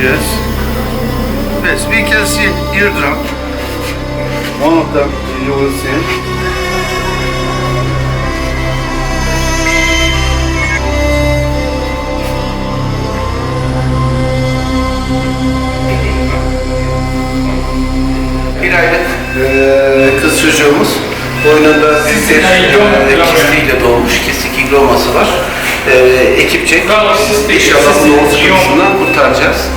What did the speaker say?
Yes. Yes, we can see eardrum. One of them you will see. Bir aylık eee, kız çocuğumuz. Boynunda bir eee, kistiyle doğmuş. kesik hidroması var. Eee ekipçe inşallah bunu oluşturuşundan kurtaracağız.